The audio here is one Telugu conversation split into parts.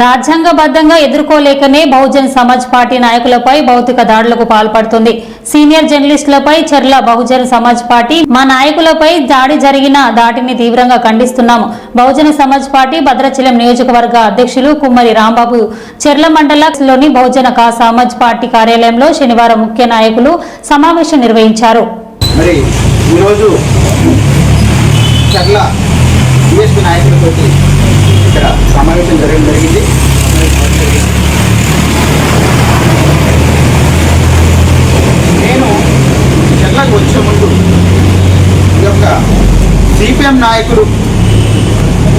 రాజ్యాంగబద్ధంగా ఎదుర్కోలేకనే బహుజన్ సమాజ్ పార్టీ నాయకులపై భౌతిక దాడులకు పాల్పడుతుంది. సీనియర్ జర్నలిస్టులపై చెర్ల బహుజన్ సమాజ్ పార్టీ మా నాయకులపై దాడి జరిగిన దాటిని తీవ్రంగా ఖండిస్తున్నాము. బహుజన సమాజ్ పార్టీ భద్రాచలం నియోజకవర్గ అధ్యక్షులు కుమ్మరి రాంబాబు చెర్ల మండలంలోని బహుజన కా సమాజ్ పార్టీ కార్యాలయంలో శనివారం ముఖ్య నాయకులు సమావేశం నిర్వహించారు. మరి ఈరోజు నాయకులతో ఇక్కడ సమావేశం జరగడం జరిగింది. నేను చర్లకు వచ్చే ముందు ఈ యొక్క సిపిఎం నాయకులు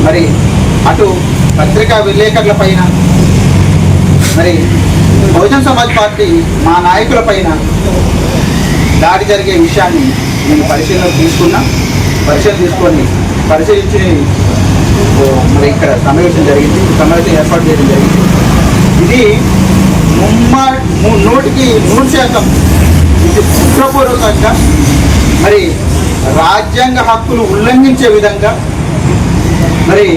మరి అటు పత్రికా విలేకరుల పైన మరి బహుజన్ సమాజ్ పార్టీ మా నాయకుల పైన దాడి జరిగే విషయాన్ని నేను పరిశీలన తీసుకున్నా. పరిశీలన తీసుకొని పరిశీలించి మరి ఇక్కడ సమావేశం జరిగింది. సమావేశం ఏర్పాటు చేయడం జరిగింది. ఇది ముమ్మా నూటికి నూరు శాతం ఇది కుట్రపూర్వకంగా మరి రాజ్యాంగ హక్కులు ఉల్లంఘించే విధంగా మరి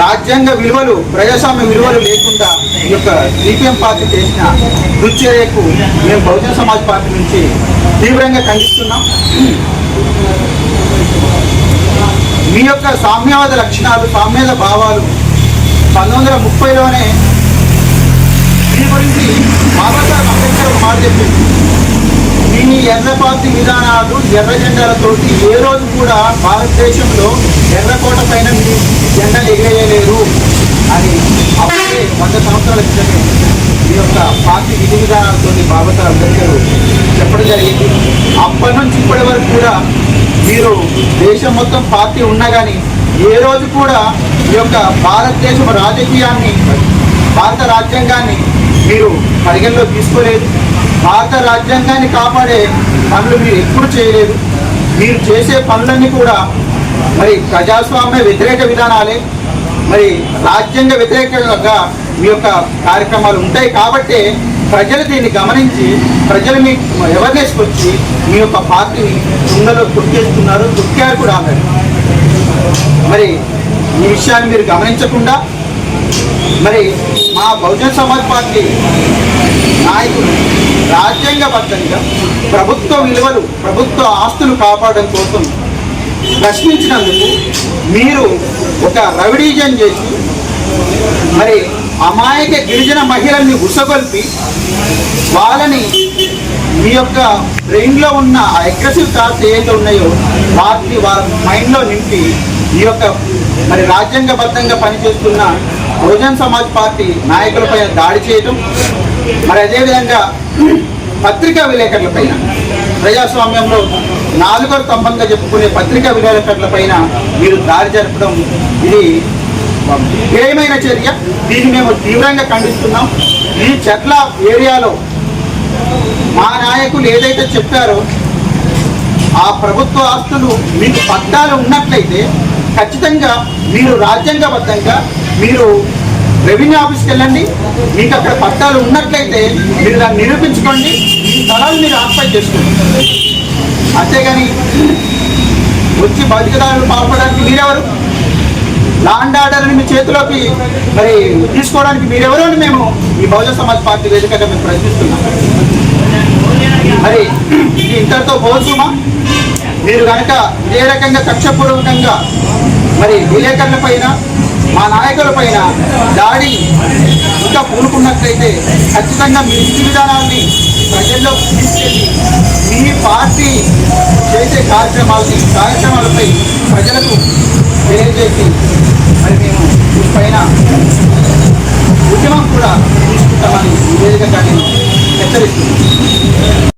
రాజ్యాంగ విలువలు ప్రజాస్వామ్య విలువలు లేకుండా ఈ యొక్క సిపిఎం పార్టీ చేసిన దుశ్చర్యకు మేము బహుజన సమాజ్ పార్టీ నుంచి తీవ్రంగా ఖండిస్తున్నాం. మీ యొక్క సామ్యవాద లక్షణాలు సామ్యద భావాలు పంతొమ్మిది వందల ముప్పైలోనే దీని గురించి బాబాసాహెబ్ అంబేద్కర్ ఒక మాట చెప్పింది దీని ఎర్రపాతి విధానాలు ఎర్ర జెండాలతోటి ఏ రోజు కూడా భారతదేశంలో ఎర్రకోట పైన మీ జెండా ఎగిరేయలేరు అని అప్పుడే వంద సంవత్సరాల క్రితమే మీ యొక్క పార్టీ విధి విధానాలతో బాబాసాహెబ్ అంబేద్కర్ చెప్పడం జరిగింది. అప్పటి నుంచి ఇప్పటి వరకు కూడా మీరు దేశం మొత్తం పార్టీ ఉన్నా కానీ ఏ రోజు కూడా ఈ యొక్క భారతదేశం రాజకీయాన్ని భారత రాజ్యాంగాన్ని మీరు పరిగణలో తీసుకోలేదు. భారత రాజ్యాంగాన్ని కాపాడే పనులు మీరు ఎప్పుడు చేయలేదు. మీరు చేసే పనులన్నీ కూడా మరి ప్రజాస్వామ్య వ్యతిరేక విధానాలే. మరి రాజ్యాంగ వ్యతిరేకంగా మీ యొక్క కార్యక్రమాలు ఉంటాయి కాబట్టి ప్రజలు దీన్ని గమనించి ప్రజలు మీకు అవేర్నెస్కి వచ్చి మీ యొక్క పార్టీని కుండలో తొక్కేస్తున్నారు తొక్కారు కూడా అన్నారు. మరి ఈ విషయాన్ని మీరు గమనించకుండా మరి మా బహుజన సమాజ్ పార్టీ నాయకులు రాజ్యాంగబద్ధంగా ప్రభుత్వ విలువలు ప్రభుత్వ ఆస్తులు కాపాడడం కోసం ప్రశ్నించినందుకు మీరు ఒక రవిడీజన్ చేసి మరి అమాయక గిరిజన మహిళల్ని ఉసగొల్పి వాళ్ళని మీ యొక్క బ్రెయిన్లో ఉన్న అగ్రెసివ్ థాట్స్ ఏవైతే ఉన్నాయో వాటిని వాళ్ళ మైండ్లో నింపి ఈ యొక్క మరి రాజ్యాంగబద్ధంగా పనిచేస్తున్న బహుజన్ సమాజ్ పార్టీ నాయకులపైన దాడి చేయటం మరి అదేవిధంగా పత్రికా విలేకరులపైన ప్రజాస్వామ్యంలో నాలుగో స్తంభంగా చెప్పుకునే పత్రికా విలేకరులపైన మీరు దాడి జరపడం ఇది ఏమైన చర్య? దీన్ని మేము తీవ్రంగా ఖండిస్తున్నాం. ఈ చెట్ల ఏరియాలో మా నాయకులు ఏదైతే చెప్పారో ఆ ప్రభుత్వ ఆస్తులు మీకు పట్టాలు ఉన్నట్లయితే ఖచ్చితంగా మీరు రాజ్యాంగబద్ధంగా మీరు రెవెన్యూ ఆఫీస్కి వెళ్ళండి. మీకు అక్కడ పట్టాలు ఉన్నట్లయితే మీరు దాన్ని నిరూపించుకోండి. ఈ స్థలాలు మీరు ఆక్పై చేసుకోండి. అంతేగాని వచ్చి బతికదారులు పాల్పడడానికి మీరెవరు? లాండ్ ఆర్డర్ని మీ చేతిలోకి మరి తీసుకోవడానికి మీరెవరో అని మేము ఈ బహుజన సమాజ్ పార్టీ వేదికగా మేము ప్రశ్నిస్తున్నాం. మరి ఇంతటితో పోల్చుమా మీరు కనుక ఇదే రకంగా కక్షపూర్వకంగా మరి విలేకరుల పైన మా నాయకుల పైన దాడి ఇంకా పూనుకున్నట్లయితే ఖచ్చితంగా మీ ఇంటి విధానాన్ని ప్రజల్లో తీసుకెళ్ళి మీ పార్టీ చేసే కార్యక్రమాలని కార్యక్రమాలపై ప్రజలకు తెలియజేసి మరి మేము దీనిపైన ఉద్యమం కూడా తీసుకుంటామని నివేదిక వేదికగా నేను హెచ్చరిస్తున్నాను.